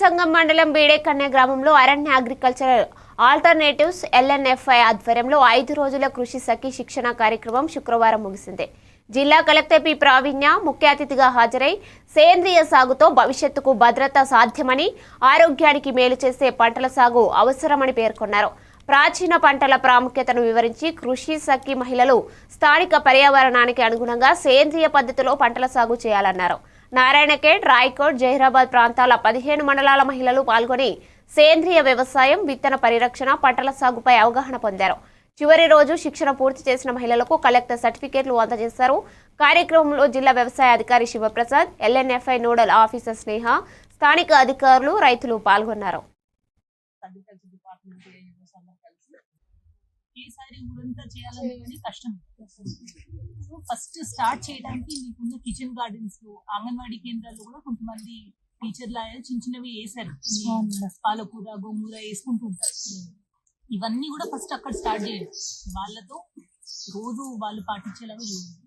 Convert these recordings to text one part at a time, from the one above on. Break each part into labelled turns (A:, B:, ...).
A: సంగం మండలం బీడేకన్య గ్రామంలో అరణ్య అగ్రికల్చర్ ఆల్టర్నేటివ్స్ ఎల్ఎన్ఎఫ్ఐ ఆధ్వర్యంలో ఐదు రోజుల కృషి సఖి శిక్షణ కార్యక్రమం శుక్రవారం ముగిసింది. జిల్లా కలెక్టర్ పి. ప్రావీణ్య ముఖ్య అతిథిగా హాజరై సేంద్రియ సాగుతో భవిష్యత్తుకు భద్రత సాధ్యమని ఆరోగ్యానికి మేలు చేసే పంటల సాగు అవసరమని పేర్కొన్నారు. ప్రాచీన పంటల ప్రాముఖ్యతను వివరించి కృషి సఖి మహిళలు స్థానిక పర్యావరణానికి అనుగుణంగా సేంద్రియ పద్ధతిలో పంటల సాగు చేయాలన్నారు. నారాయణఖేడ్ రాయ్కోట్ జహీరాబాద్ ప్రాంతాల పదిహేను మండలాల మహిళలు పాల్గొని సేంద్రియ వ్యవసాయం విత్తన పరిరక్షణ పంటల సాగుపై అవగాహన పొందారు. చివరి రోజు శిక్షణ పూర్తి చేసిన మహిళలకు కలెక్టర్ సర్టిఫికేట్లు అందజేశారు. కార్యక్రమంలో జిల్లా వ్యవసాయ అధికారి Shivaprasad LNFI nodal officer Sneha స్థానిక అధికారులు రైతులు పాల్గొన్నారు.
B: ఈసారి ఊరంతా చేయాలని కష్టం. ఫస్ట్ స్టార్ట్ చేయడానికి మీకున్న కిచెన్ గార్డెన్స్లో అంగన్వాడీ కేంద్రాల్లో కూడా కొంతమంది టీచర్లు చిన్న చిన్నవి వేసారు పాలకూర గోంగూర వేసుకుంటూ ఉంటారు. ఇవన్నీ కూడా ఫస్ట్ అక్కడ స్టార్ట్ చేయండి వాళ్ళతో రోజు వాళ్ళు పాటించేలాగా చూడండి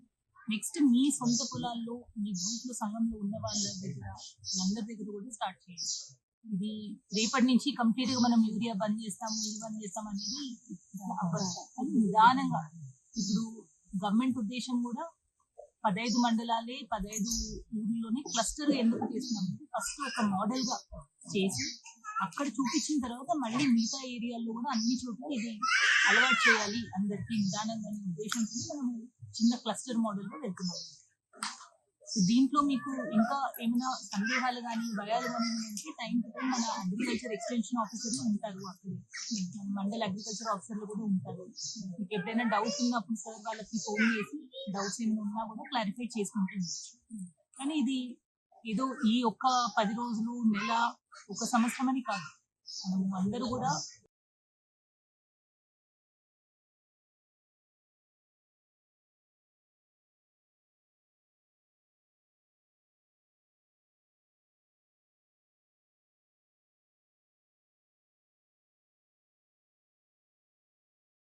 B: నెక్స్ట్ మీ సొంత పొలాల్లో మీ గ్రూప్లో సంఘంలో ఉన్న వాళ్ళ దగ్గర వాళ్ళందరి దగ్గర కూడా స్టార్ట్ చేయండి ఇది రేపటి నుంచి కంప్లీట్గా మనం యూరియా బంద్ చేస్తాము ఇది బంద్ చేస్తాం అనేది అవ్వదు. నిదానంగా. ఇప్పుడు గవర్నమెంట్ ఉద్దేశం కూడా పదహైదు మండలాలే పదహైదు ఊర్లోనే క్లస్టర్ ఎందుకు చేస్తున్నాం ఫస్ట్ ఒక మోడల్గా చేసి అక్కడ చూపించిన తర్వాత మళ్ళీ మిగతా ఏరియాల్లో కూడా అన్ని చోట్ల ఇది అలవాటు చేయాలి అందరికీ నిదానంగా అనే ఉద్దేశంతో మనము చిన్న క్లస్టర్ మోడల్లో వెళ్తున్నాం దీంట్లో మీకు ఇంకా ఏమైనా సందేహాలు కానీ భయాలు కానీ ఉంటే టైం టు టైం మన అగ్రికల్చర్ ఎక్స్టెన్షన్ ఆఫీసర్లు ఉంటారు అక్కడ. మండల అగ్రికల్చర్ ఆఫీసర్లు కూడా ఉంటారు. మీకు ఎప్పుడైనా డౌట్స్ ఉన్నప్పుడు సార్ వాళ్ళకి ఫోన్ చేసి డౌట్స్ ఏమైనా ఉన్నా కూడా క్లారిఫై చేసుకుంటుంది కానీ ఇది ఏదో ఈ ఒక్క పది రోజులు నెల ఒక సంవత్సరం అని కాదు. మనం అందరూ కూడా